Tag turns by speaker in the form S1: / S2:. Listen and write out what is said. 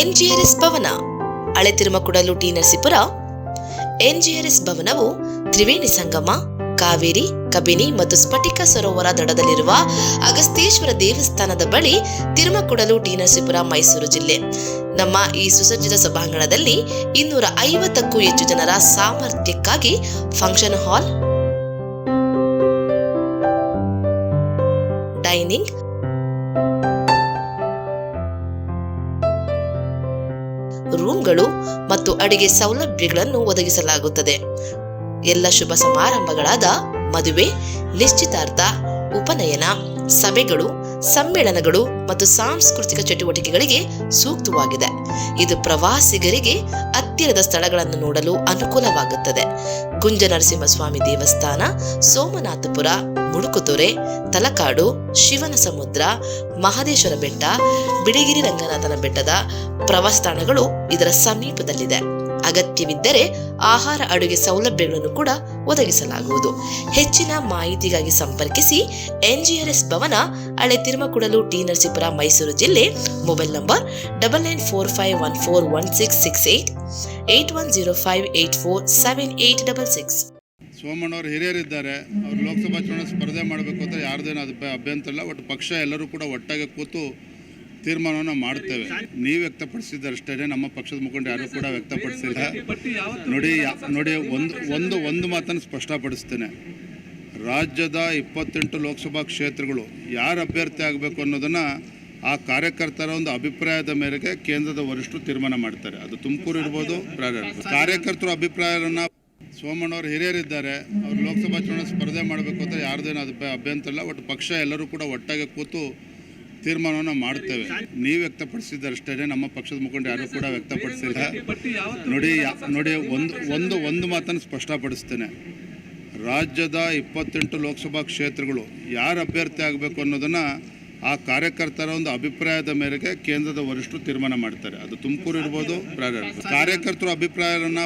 S1: ಎನ್ಜಿಆರ್ಎಸ್ ಭವನ. ಹಳೆ Tirumakudalu T Narasipura. NGRS ಭವನವು ತ್ರಿವೇಣಿ ಸಂಗಮ, ಕಾವೇರಿ, ಕಬಿನಿ ಮತ್ತು ಸ್ಫಟಿಕ ಸರೋವರ ದಡದಲ್ಲಿರುವ ಅಗಸ್ತೇಶ್ವರ ದೇವಸ್ಥಾನದ ಬಳಿ ತಿರುಮಕುಡಲು ಟಿ ನರಸೀಪುರ, ಮೈಸೂರು ಜಿಲ್ಲೆ. ನಮ್ಮ ಈ ಸುಸಜ್ಜಿತ ಸಭಾಂಗಣದಲ್ಲಿ ಇನ್ನೂರ ಐವತ್ತಕ್ಕೂ ಹೆಚ್ಚು ಜನರ ಸಾಮರ್ಥ್ಯಕ್ಕಾಗಿ ಫಂಕ್ಷನ್ ಹಾಲ್, ಡೈನಿಂಗ್ ರೂಮ್ಗಳು ಮತ್ತು ಅಡಿಗೆ ಸೌಲಭ್ಯಗಳನ್ನು ಒದಗಿಸಲಾಗುತ್ತದೆ. ಎಲ್ಲ ಶುಭ ಸಮಾರಂಭಗಳಾದ ಮದುವೆ, ನಿಶ್ಚಿತಾರ್ಥ, ಉಪನಯನ, ಸಭೆಗಳು, ಸಮ್ಮೇಳನಗಳು ಮತ್ತು ಸಾಂಸ್ಕೃತಿಕ ಚಟುವಟಿಕೆಗಳಿಗೆ ಸೂಕ್ತವಾಗಿದೆ. ಇದು ಪ್ರವಾಸಿಗರಿಗೆ ಹತ್ತಿರದ ಸ್ಥಳಗಳನ್ನು ನೋಡಲು ಅನುಕೂಲವಾಗುತ್ತದೆ. ಕುಂಜ ನರಸಿಂಹಸ್ವಾಮಿ ದೇವಸ್ಥಾನ, ಸೋಮನಾಥಪುರ ಮುಡುಕುತೊರೆ ತಲಕಾಡು, ಶಿವನ ಸಮುದ್ರ, ಮಹದೇಶ್ವರ ಬೆಟ್ಟ ಬಿಳಿಗಿರಿ ರಂಗನಾಥನ ಬೆಟ್ಟದ ಪ್ರವಾಸ ತಾಣಗಳು ಇದರ ಸಮೀಪದಲ್ಲಿದೆ. ಅಗತ್ಯವಿದ್ದರೆ ಆಹಾರ ಅಡುಗೆ ಸೌಲಭ್ಯಗಳನ್ನು ಕೂಡ ಒದಗಿಸಲಾಗುವುದು. ಹೆಚ್ಚಿನ ಮಾಹಿತಿಗಾಗಿ ಸಂಪರ್ಕಿಸಿ ಎನ್ಜಿಆರ್ಎಸ್ ಭವನ, ಹಳೆ ತಿರುಮಕುಡಲು ಟಿ ನರಸೀಪುರ, ಮೈಸೂರು ಜಿಲ್ಲೆ, mobile number double nine four five one four one six six eight eight one zero five eight four seven eight double six
S2: ಸೋಮಣ್ಣವ್ರು ಹಿರಿಯರಿದ್ದಾರೆ, ಅವ್ರು ಲೋಕಸಭಾ ಚುನಾವಣೆ ಸ್ಪರ್ಧೆ ಮಾಡಬೇಕು ಅಂತ ಯಾರ್ದೇನು ಅದು ಅಭ್ಯಂತರ ಇಲ್ಲ, ಒಟ್ಟು ಪಕ್ಷ ಎಲ್ಲರೂ ಕೂಡ ಒಟ್ಟಾಗಿ ಕೂತು ತೀರ್ಮಾನವನ್ನು ಮಾಡ್ತೇವೆ. ನೀವು ವ್ಯಕ್ತಪಡಿಸಿದ್ದಾರೆ ನಮ್ಮ ಪಕ್ಷದ ಮುಖಂಡ ಯಾರು ಕೂಡ ವ್ಯಕ್ತಪಡಿಸಿಲ್ಲ. ನೋಡಿ ನೋಡಿ, ಒಂದು ಒಂದು ಒಂದು ಮಾತನ್ನು ಸ್ಪಷ್ಟಪಡಿಸ್ತೇನೆ. ರಾಜ್ಯದ ಇಪ್ಪತ್ತೆಂಟು ಲೋಕಸಭಾ ಕ್ಷೇತ್ರಗಳು ಯಾರು ಅಭ್ಯರ್ಥಿ ಆಗಬೇಕು ಅನ್ನೋದನ್ನು ಆ ಕಾರ್ಯಕರ್ತರ ಒಂದು ಅಭಿಪ್ರಾಯದ ಮೇರೆಗೆ ಕೇಂದ್ರದ ವರಿಷ್ಠರು ತೀರ್ಮಾನ ಮಾಡ್ತಾರೆ. ಅದು ತುಮಕೂರು ಇರ್ಬೋದು. ಕಾರ್ಯಕರ್ತರ ಅಭಿಪ್ರಾಯವನ್ನು ಸೋಮಣ್ಣವ್ರು ಹಿರಿಯರಿದ್ದಾರೆ, ಅವರು ಲೋಕಸಭಾ ಚುನಾವಣೆ ಸ್ಪರ್ಧೆ ಮಾಡಬೇಕು ಅಂತ ಯಾರ್ದೇನು ಅದು ಅಭ್ಯಂತರ ಇಲ್ಲ, ಒಟ್ಟು ಪಕ್ಷ ಎಲ್ಲರೂ ಕೂಡ ಒಟ್ಟಾಗಿ ಕೂತು ತೀರ್ಮಾನವನ್ನು ಮಾಡ್ತೇವೆ. ನೀವು ವ್ಯಕ್ತಪಡಿಸಿದ್ದಾರೆ ನಮ್ಮ ಪಕ್ಷದ ಮುಖಂಡ ಯಾರು ಕೂಡ ವ್ಯಕ್ತಪಡಿಸಿಲ್ಲ. ನೋಡಿ ನೋಡಿ, ಒಂದು ಒಂದು ಒಂದು ಮಾತನ್ನು ಸ್ಪಷ್ಟಪಡಿಸ್ತೇನೆ. ರಾಜ್ಯದ ಇಪ್ಪತ್ತೆಂಟು ಲೋಕಸಭಾ ಕ್ಷೇತ್ರಗಳು ಯಾರು ಅಭ್ಯರ್ಥಿ ಆಗಬೇಕು ಅನ್ನೋದನ್ನು ಆ ಕಾರ್ಯಕರ್ತರ ಒಂದು ಅಭಿಪ್ರಾಯದ ಮೇರೆಗೆ ಕೇಂದ್ರದ ವರಿಷ್ಠರು ತೀರ್ಮಾನ ಮಾಡ್ತಾರೆ. ಅದು ತುಮಕೂರು ಇರ್ಬೋದು. ಕಾರ್ಯಕರ್ತರ ಅಭಿಪ್ರಾಯವನ್ನು